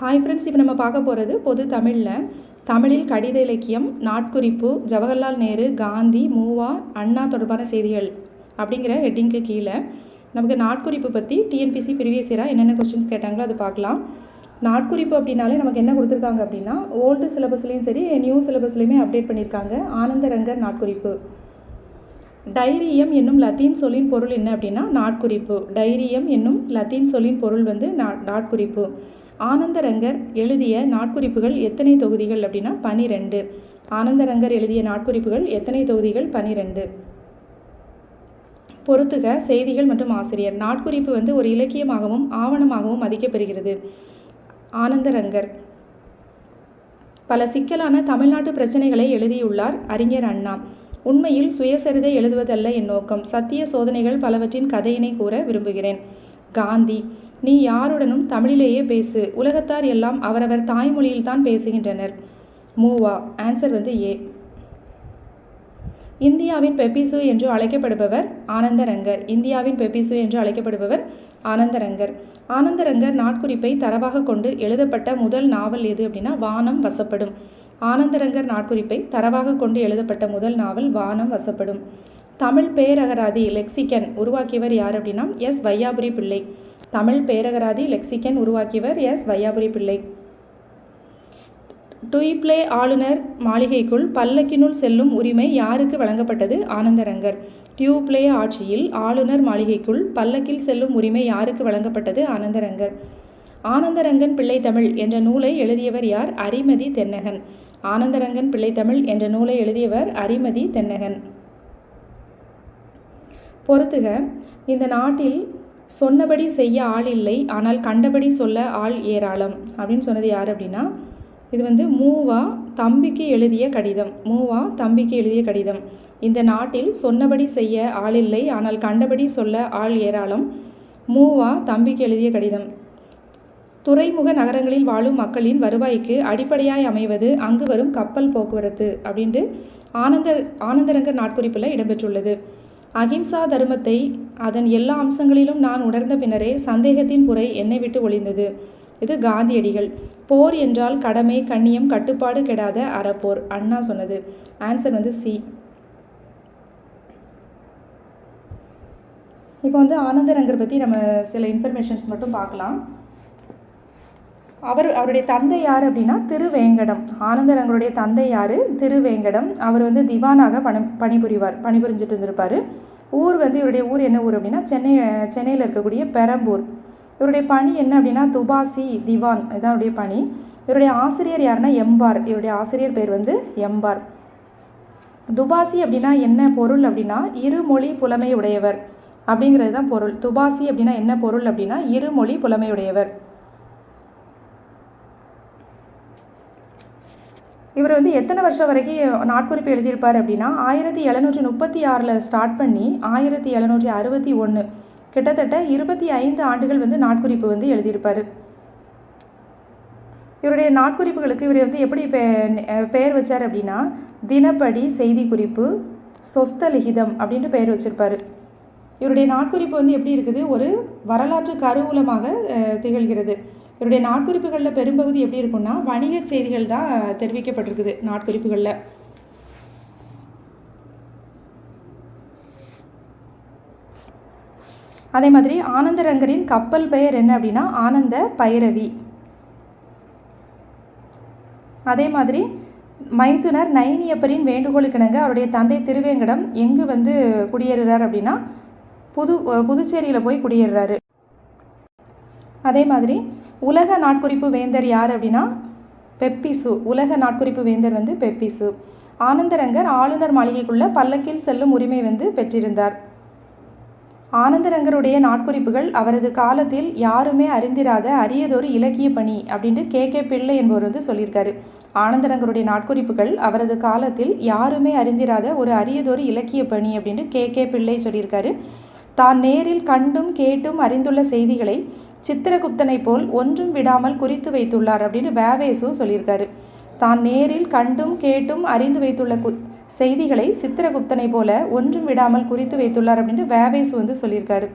Hi friends இப்போ நம்ம பார்க்க போகிறது பொது தமிழில். தமிழில் கடித இலக்கியம் நாட்குறிப்பு ஜவஹர்லால் நேரு காந்தி மூவா அண்ணா தொடர்பான செய்திகள் அப்படிங்கிற ஹெட்டிங்க்கு கீழே. நமக்கு நாட்குறிப்பு பற்றி டிஎன்பிசி ப்ரீவியஸ் இயராக என்னென்ன கொஸ்டின்ஸ் கேட்டாங்களோ அது பார்க்கலாம். நாட்குறிப்பு அப்படின்னாலே நமக்கு என்ன கொடுத்துருக்காங்க அப்படின்னா ஓல்டு சிலபஸ்லேயும் சரி நியூ சிலபஸ்லேயுமே அப்டேட் பண்ணியிருக்காங்க. ஆனந்தரங்கர் நாட்குறிப்பு. டைரியம் என்னும் லத்தீன் சொல்லின் பொருள் என்ன அப்படின்னா நாட்குறிப்பு. டைரியம் என்னும் லத்தீன் சொல்லின் பொருள் வந்து நா நாட்குறிப்பு. ஆனந்தரங்கர் எழுதிய நாட்குறிப்புகள் எத்தனை தொகுதிகள் அப்படின்னா பனிரெண்டு. ஆனந்தரங்கர் எழுதிய நாட்குறிப்புகள் எத்தனை தொகுதிகள்? பனிரெண்டு. பொறுத்துக செய்திகள் மற்றும் ஆசிரியர். நாட்குறிப்பு வந்து ஒரு இலக்கியமாகவும் ஆவணமாகவும் மதிக்கப்பெறுகிறது. ஆனந்தரங்கர். பல சிக்கலான தமிழ்நாட்டு பிரச்சனைகளை எழுதியுள்ளார் அறிஞர் அண்ணா. உண்மையில் சுயசரிதை எழுதுவதல்ல என் நோக்கம். சத்திய சோதனைகள் பலவற்றின் கதையினை கூற விரும்புகிறேன். காந்தி. நீ யாருடனும் தமிழிலேயே பேசு. உலகத்தார் எல்லாம் அவரவர் தாய்மொழியில்தான் பேசுகின்றனர். மூவா. ஆன்சர் வந்து ஏ இந்தியாவின் பெப்பிசு என்று அழைக்கப்படுபவர் ஆனந்தரங்கர். இந்தியாவின் பெப்பிசு என்று அழைக்கப்படுபவர் ஆனந்தரங்கர். ஆனந்தரங்கர் நாட்குறிப்பை தரவாக கொண்டு எழுதப்பட்ட முதல் நாவல் எது அப்படின்னா வானம் வசப்படும். ஆனந்தரங்கர் நாட்குறிப்பை தரவாக கொண்டு எழுதப்பட்ட முதல் நாவல் வானம் வசப்படும். தமிழ் பேரகராதி லெக்சிக்கன் உருவாக்கியவர் யார் அப்படின்னா எஸ் வையாபுரி பிள்ளை. தமிழ் பேரகராதி லெக்சிக்கன் உருவாக்கியவர் எஸ் வையாபுரி பிள்ளை. டுயிப்ளே ஆளுநர் மாளிகைக்குள் பல்லக்கினுள் செல்லும் உரிமை யாருக்கு வழங்கப்பட்டது? ஆனந்தரங்கர். டியூப்ளே ஆட்சியில் ஆளுநர் மாளிகைக்குள் பல்லக்கில் செல்லும் உரிமை யாருக்கு வழங்கப்பட்டது? ஆனந்தரங்கர். ஆனந்தரங்கன் பிள்ளைத்தமிழ் என்ற நூலை எழுதியவர் யார்? அரிமதி தென்னகன். ஆனந்தரங்கன் பிள்ளைத்தமிழ் என்ற நூலை எழுதியவர் அரிமதி தென்னகன். பொறுத்துக. இந்த நாட்டில் சொன்னபடி செய்ய ஆள் இல்லை ஆனால் கண்டபடி சொல்ல ஆள் ஏராளம். அப்படின்னு சொன்னது யார் அப்படின்னா இது வந்து மூவா தம்பிக்கு எழுதிய கடிதம். மூவா தம்பிக்கு எழுதிய கடிதம். இந்த நாட்டில் சொன்னபடி செய்ய ஆள் இல்லை ஆனால் கண்டபடி சொல்ல ஆள் ஏராளம். மூவா தம்பிக்கு எழுதிய கடிதம். துறைமுக நகரங்களில் வாழும் மக்களின் வருவாய்க்கு அடிப்படையாய் அமைவது அங்கு வரும் கப்பல் போக்குவரத்து அப்படின்ட்டு ஆனந்த ஆனந்தரங்கர் நாட்குறிப்பில் இடம்பெற்றுள்ளது அகிம்சா தர்மத்தை அதன் எல்லா அம்சங்களிலும் நான் உணர்ந்த பின்னரே சந்தேகத்தின் புரை என்னை விட்டு ஒளிந்தது. இது காந்தியடிகள். போர் என்றால் கடமை கண்ணியம் கட்டுப்பாடு கெடாத அறப்போர். அண்ணா சொன்னது. ஆன்சர் வந்து சி இப்போ வந்து ஆனந்தரங்கர் பற்றி நம்ம சில இன்ஃபர்மேஷன்ஸ் மட்டும் பார்க்கலாம். அவர் அவருடைய தந்தை யார் அப்படின்னா திருவேங்கடம். ஆனந்தரங்களுடைய தந்தை யார்? திருவேங்கடம். அவர் வந்து திவானாக பணி பணிபுரிவார் பணிபுரிஞ்சிட்டு இருந்திருப்பார். ஊர் வந்து இவருடைய ஊர் என்ன ஊர் அப்படின்னா சென்னை சென்னையில் இருக்கக்கூடிய பெரம்பூர். இவருடைய பணி என்ன அப்படின்னா துபாசி திவான். இதான் அவருடைய பணி. இவருடைய ஆசிரியர் யாருன்னா எம்பார். இவருடைய ஆசிரியர் பேர் வந்து எம்பார். துபாசி அப்படின்னா என்ன பொருள் அப்படின்னா இருமொழி புலமை உடையவர். அப்படிங்கிறது தான் பொருள். துபாசி அப்படின்னா என்ன பொருள் அப்படின்னா இருமொழி புலமையுடையவர் இவர் வந்து எத்தனை வருஷம் வரைக்கும் நாட்குறிப்பு எழுதியிருப்பார் அப்படின்னா ஆயிரத்தி எழுநூற்றி முப்பத்தி ஆறில் ஸ்டார்ட் பண்ணி ஆயிரத்தி எழுநூற்றி அறுபத்தி ஒன்று கிட்டத்தட்ட இருபத்தி ஐந்து ஆண்டுகள் வந்து நாட்குறிப்பு வந்து எழுதியிருப்பார். இவருடைய நாட்குறிப்புகளுக்கு இவர் வந்து எப்படி பெ பெயர் வச்சார் அப்படின்னா தினப்படி செய்தி குறிப்பு சொஸ்தலிகிதம் அப்படின்ட்டு பெயர் வச்சுருப்பார். இவருடைய நாட்குறிப்பு வந்து எப்படி இருக்குது? ஒரு வரலாற்று கருவூலமாக திகழ்கிறது. இவருடைய நாட்குறிப்புகளில் பெரும்பகுதி எப்படி இருக்கும்னா வணிக செய்திகள் தான் தெரிவிக்கப்பட்டிருக்குது நாட்குறிப்புகளில். அதே மாதிரி ஆனந்தரங்கரின் கப்பல் பெயர் என்ன அப்படின்னா ஆனந்த பைரவி. அதே மாதிரி மைத்துனர் நைனியப்பரின் வேண்டுகோளுக்கிணங்க அவருடைய தந்தை திருவேங்கடம் எங்கு வந்து குடியேறுறார் அப்படின்னா புது புதுச்சேரியில் போய் குடியேறுறாரு. அதே மாதிரி உலக நாட்குறிப்பு வேந்தர் யார் அப்படின்னா பெப்பிசு. உலக நாட்குறிப்பு வேந்தர் வந்து பெப்பிசு. ஆனந்தரங்கர் ஆளுநர் மாளிகைக்குள்ள பல்லக்கில் செல்லும் உரிமை வந்து பெற்றிருந்தார். ஆனந்தரங்கருடைய நாட்குறிப்புகள் அவரது காலத்தில் யாருமே அறிந்திராத அரியதொரு இலக்கிய பணி அப்படின்ட்டு கே. கே. பிள்ளை என்பவர் வந்து சொல்லியிருக்காரு. ஆனந்தரங்கருடைய நாட்குறிப்புகள் அவரது காலத்தில் யாருமே அறிந்திராத ஒரு அரியதொரு இலக்கிய பணி அப்படின்ட்டு கே. கே. பிள்ளை சொல்லியிருக்காரு. தான் நேரில் கண்டும் கேட்டும் அறிந்துள்ள செய்திகளை சித்திரகுப்தனை போல் ஒன்றும் விடாமல் குறித்து வைத்துள்ளார் அப்படின்னு பேவேசு சொல்லியிருக்காரு. தான் நேரில் கண்டும் கேட்டும் அறிந்து வைத்துள்ள கு செய்திகளை சித்திரகுப்தனை போல ஒன்றும் விடாமல் குறித்து வைத்துள்ளார் அப்படின்னு வேவேசு வந்து சொல்லியிருக்காரு.